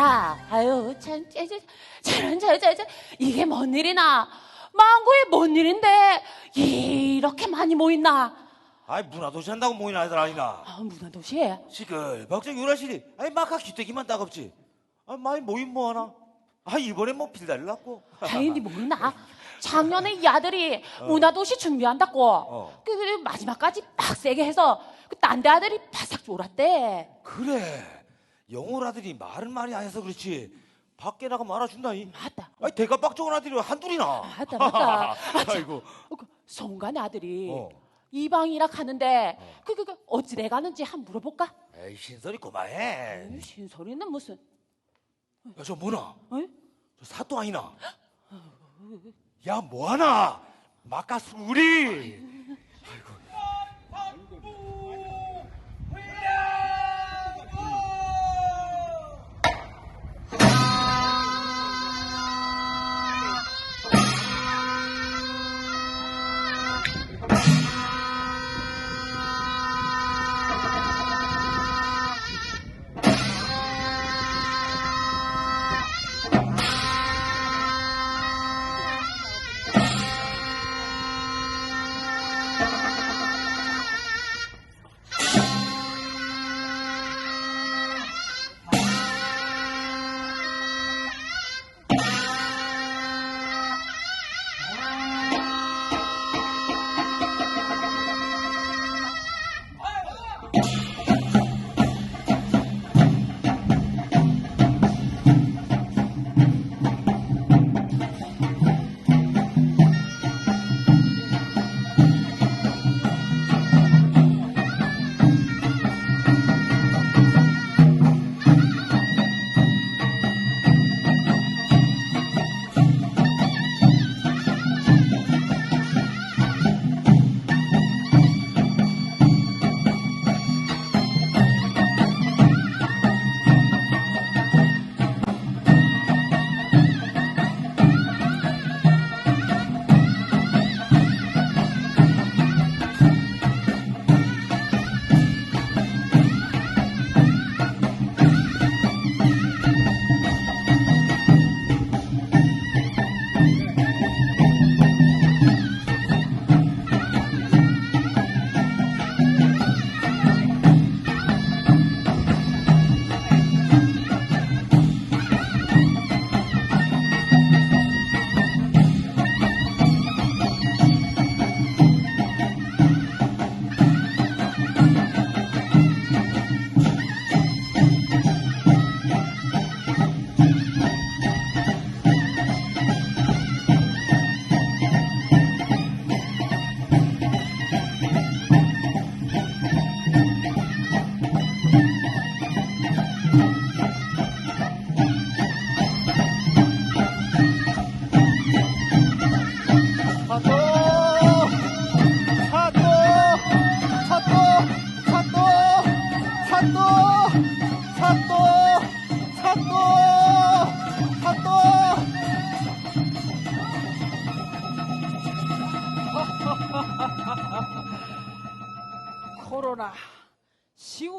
봐라. 아유, 참, 저, 저, 저런, 저, 저, 저, 이게 뭔 일이나? 망고에 뭔 일인데, 이렇게 많이 모였나? 아이 문화도시 한다고 모이는 아이들 아니나 아, 문화도시에. 시끌 박정 유라실이 아이 마카 기대기만 따갑지 아 많이 모임 뭐하나 아 이번에 뭐 필달랐고 다행히 모르나? 작년에 이 아들이 문화도시 준비한다고. 어. 그, 그 마지막까지 빡세게 해서 그 딴 데 아들이 바싹 졸았대. 그래 영월 아들이 말은 말이 안 해서 그렇지 밖에 나가 말아준다 이 맞다. 아이 대가 빡정한 아들이 한둘이나 맞다, 맞다. 맞아. 아이고 어, 그 송간 아들이 어. 이방이라 하는데 그, 그, 그 어찌 돼 가는지 한 번 물어볼까? 에이 신설이 고마해 에이, 신소리는 무슨? 야 저 뭐나 어이? 저 사또 아니나 야 뭐하나 마카 수리 사또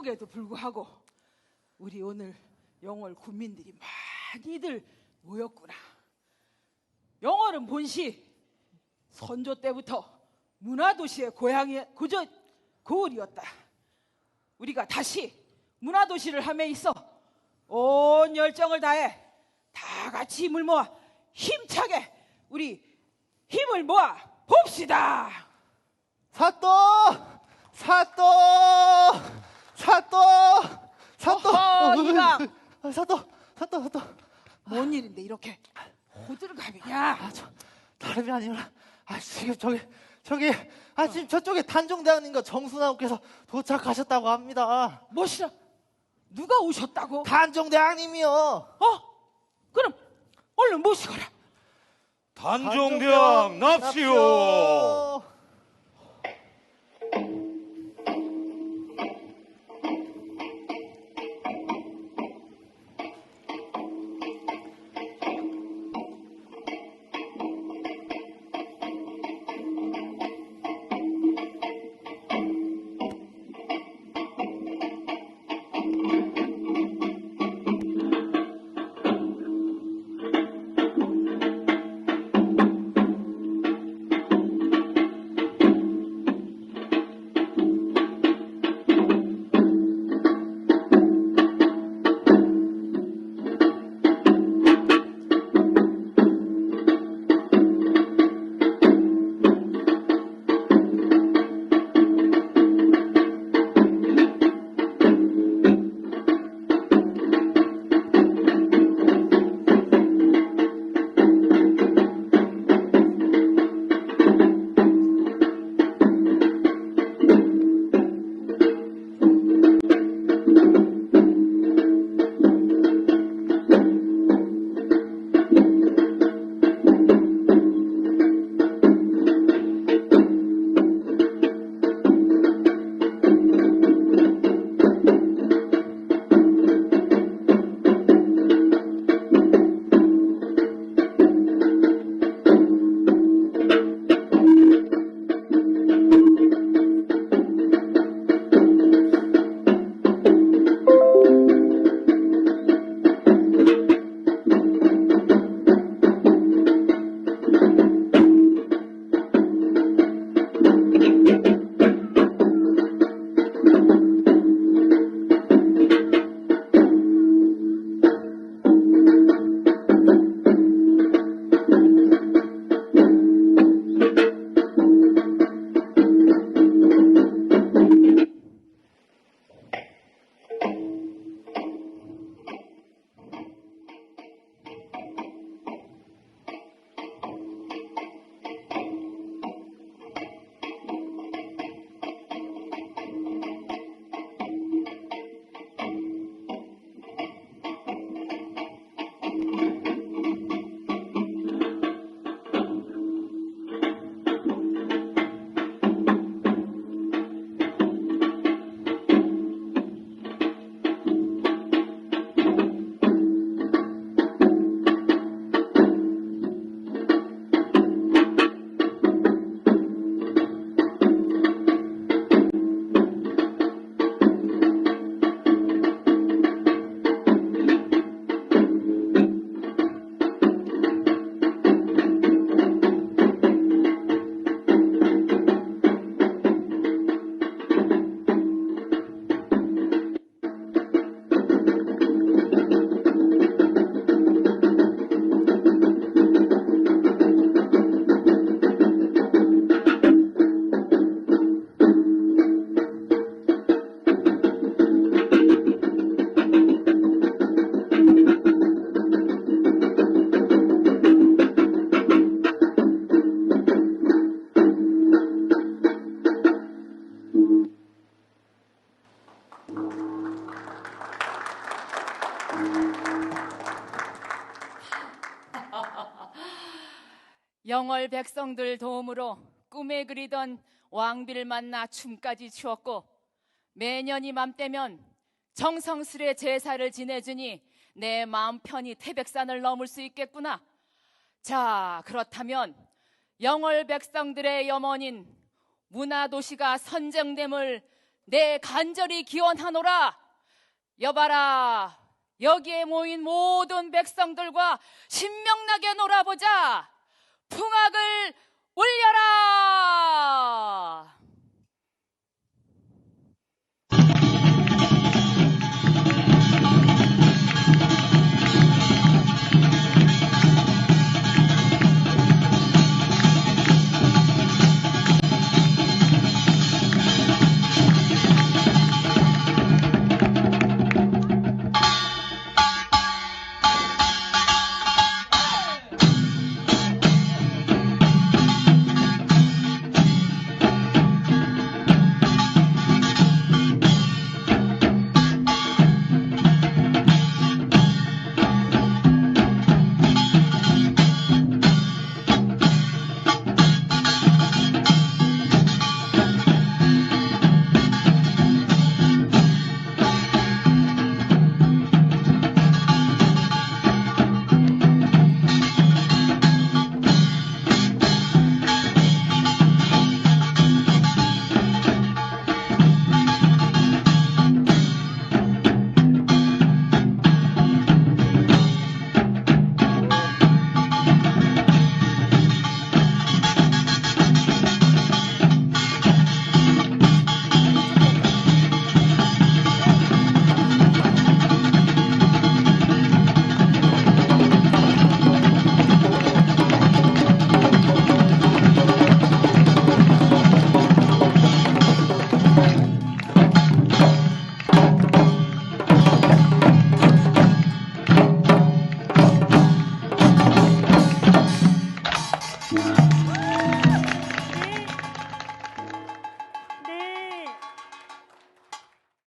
시국에도 불구하고 우리 오늘 영월 군민들이 많이들 모였구나. 영월은 본시 선조 때부터 문화도시의 고향이 그저 고을이었다. 우리가 다시 문화도시를 함에 있어 온 열정을 다해 다 같이 힘을 모아 힘차게 우리 힘을 모아 봅시다. 사또 사또 사또 어허, 어, 사또 사또 사또 뭔 일인데 이렇게 호들갑이냐? 아, 저, 다름이 아니라, 아, 지금 저기, 저기, 아, 지금 저쪽에 단종대왕님과 정순아님께서 도착하셨다고 합니다. 뭐시라? 누가 오셨다고? 단종대왕님이요. 어? 그럼 얼른 모시거라. 단종대왕 납시오 영월 백성들 도움으로 꿈에 그리던 왕비를 만나 춤까지 추었고 매년 이맘때면 정성스레 제사를 지내주니 내 마음 편히 태백산을 넘을 수 있겠구나. 자, 그렇다면 영월 백성들의 염원인 문화도시가 선정됨을 내 간절히 기원하노라. 여봐라, 여기에 모인 모든 백성들과 신명나게 놀아보자. 풍악을 울려라!